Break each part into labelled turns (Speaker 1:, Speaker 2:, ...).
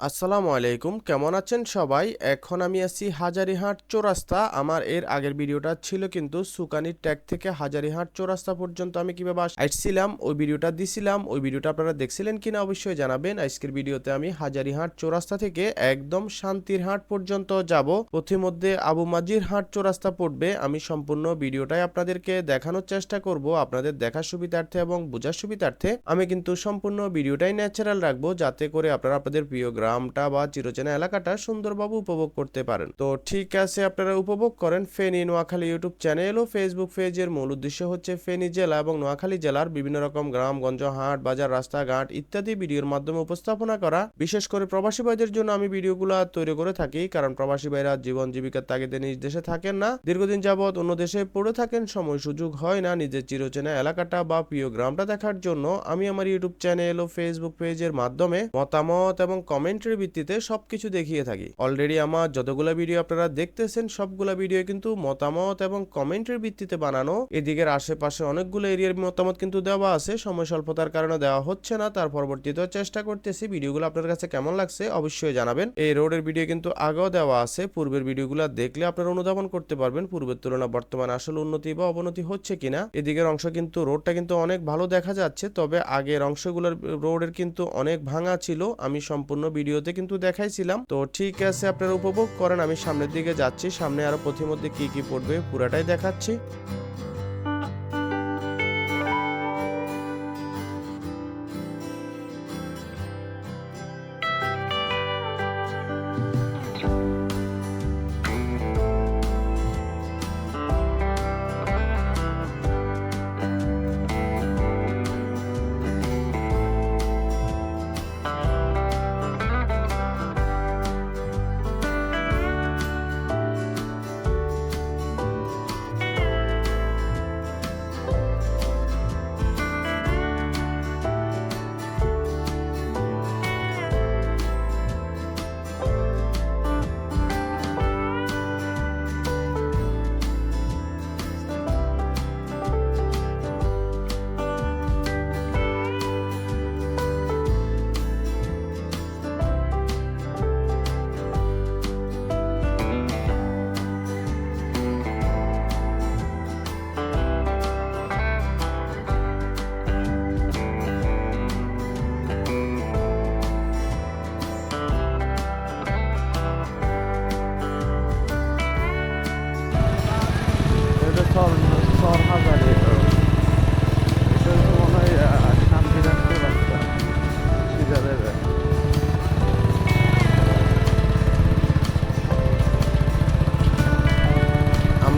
Speaker 1: আসসালামু আলাইকুম, কেমন আছেন সবাই? এখন আমি আছি হাজারিহাট চৌরাস্তা। আমার এর আগের ভিডিওটা ছিল কিন্তু সুকানির ট্যাগ থেকে হাজারিহাট চৌরাস্তা পর্যন্ত আমি কীভাবে আসছিলাম, ওই ভিডিওটা দিছিলাম। ওই ভিডিওটা আপনারা দেখছিলেন কিনা অবশ্যই জানাবেন। আজকের ভিডিওতে আমি হাজারিহাট চৌরাস্তা থেকে একদম শান্তির হাট পর্যন্ত যাব। পথিমধ্যে আবু মাজির হাট চৌরাস্তা পড়বে। আমি সম্পূর্ণ ভিডিওটাই আপনাদেরকে দেখানোর চেষ্টা করব, আপনাদের দেখার সুবিধার্থে এবং বোঝার সুবিধার্থে। আমি কিন্তু সম্পূর্ণ ভিডিওটাই ন্যাচারাল রাখব, যাতে করে আপনারা আপনাদের প্রিয় গ্রামটা বা চিরচেনা এলাকাটা সুন্দরভাবে উপভোগ করতে পারেন। তো ঠিক আছে, আপনারা উপভোগ করেন ফেনী নোয়াখালী ইউটিউব চ্যানেল ও ফেসবুক পেজের মূল উদ্দেশ্য হচ্ছে ফেনী জেলা এবং নোয়াখালী জেলার বিভিন্ন রকম গ্রামগঞ্জ, হাট, বাজার, রাস্তাঘাট ইত্যাদি ভিডিওর মাধ্যমে উপস্থাপনা করা। বিশেষ করে প্রবাসী ভাইদের জন্য আমি ভিডিওগুলো তৈরি করে থাকি, কারণ প্রবাসী ভাইরা জীবন জীবিকার তাগিদে নিজ দেশে থাকেন না। দীর্ঘদিন যাবৎ অন্য দেশে পড়ে থাকেন, সময় সুযোগ হয় না নিজের চিরচেনা এলাকাটা বা প্রিয় গ্রামটা দেখার জন্য। আমি আমার ইউটিউব চ্যানেল ও ফেসবুক পেজের মাধ্যমে মতামত এবং কমেন্টের ভিত্তিতে সবকিছু দেখিয়ে থাকি। অলরেডি আমার যতগুলো ভিডিও আপনারা দেখতেছেন, সবগুলা ভিডিও কিন্তু মতামত এবং কমেন্টের ভিত্তিতে বানানো। এদিকের আশেপাশে অনেকগুলো এরিয়ার মতামত কিন্তু দেওয়া আছে, সময় স্বল্পতার কারণে দেওয়া হচ্ছে না। তার পরবর্তীতেও চেষ্টা করতেছি ভিডিওগুলো আপনার কাছে কেমন লাগছে অবশ্যই জানাবেন। এই রোডের ভিডিও কিন্তু আগেও দেওয়া আছে, পূর্বের ভিডিওগুলো দেখলে আপনারা অনুধাবন করতে পারবেন, পূর্বের তুলনায় বর্তমানে আসলে উন্নতি বা অবনতি হচ্ছে কিনা। এদিকের অংশ কিন্তু রোডটা কিন্তু অনেক ভালো দেখা যাচ্ছে, তবে আগের অংশগুলোর রোডের কিন্তু অনেক ভাঙা ছিল। আমি সম্পূর্ণ ভিডিওতে কিন্তু দেখাইছিলাম। তো ঠিক আছে, আপনারা উপভোগ করেন, আমি সামনের দিকে যাচ্ছি, সামনে আরও পথিমধ্যে কি কি পড়বে, পুরাটাই দেখাচ্ছি।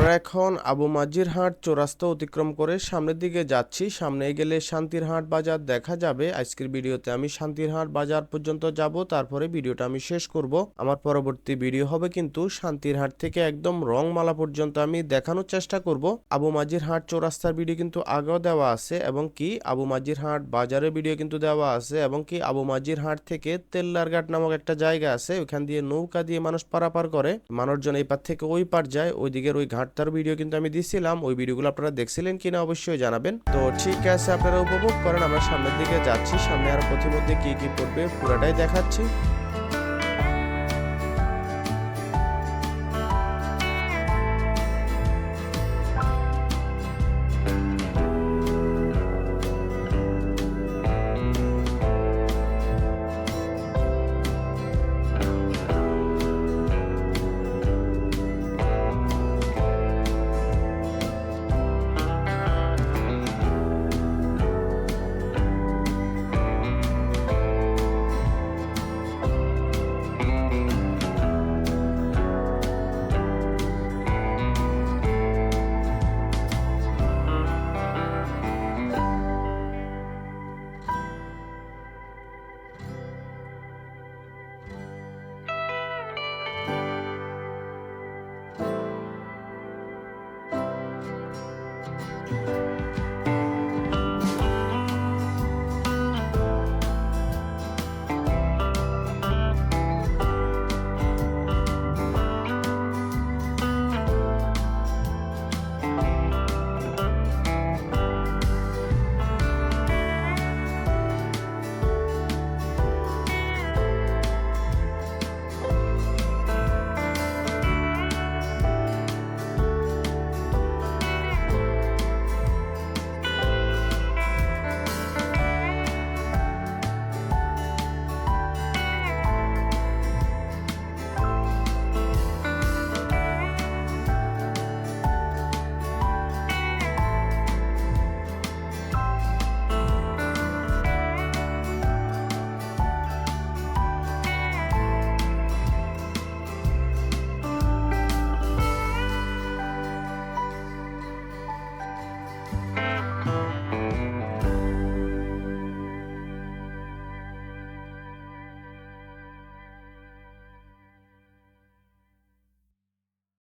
Speaker 1: আমরা এখন আবু মাজির হাট চৌরাস্তা অতিক্রম করে সামনের দিকে যাচ্ছি। সামনে গেলে শান্তির হাট বাজার দেখা যাবে। আজকের ভিডিওতে আমি শান্তির হাট বাজার পর্যন্ত যাব, তারপরে ভিডিওটা আমি শেষ করব। আমার পরবর্তী ভিডিও হবে কিন্তু শান্তির হাট থেকে একদম রংমালা পর্যন্ত আমি দেখানোর চেষ্টা করব। আবু মাজির হাট চৌরাস্তার ভিডিও কিন্তু আগেও দেওয়া আছে এবং কি আবু মাজির হাট বাজারের ভিডিও কিন্তু দেওয়া আছে এবং কি আবু মাজির হাট থেকে তেল্লারঘাট নামক একটা জায়গা আছে। ওখান দিয়ে নৌকা দিয়ে মানুষ পারাপার করে। মানুষজন এই পার থেকে ওই পার যায়, ওই দিকের ওই ভিডিও কিন্তু আমি দিছিলাম। ওই ভিডিওগুলো আপনারা দেখছিলেন কিনা অবশ্যই জানাবেন। তো ঠিক আছে, আপনারা উপভোগ করেন। আমরা সামনের দিকে যাচ্ছি। সামনে আর পথিমধ্যে কি কি পড়বে, পুরাটাই দেখাচ্ছি।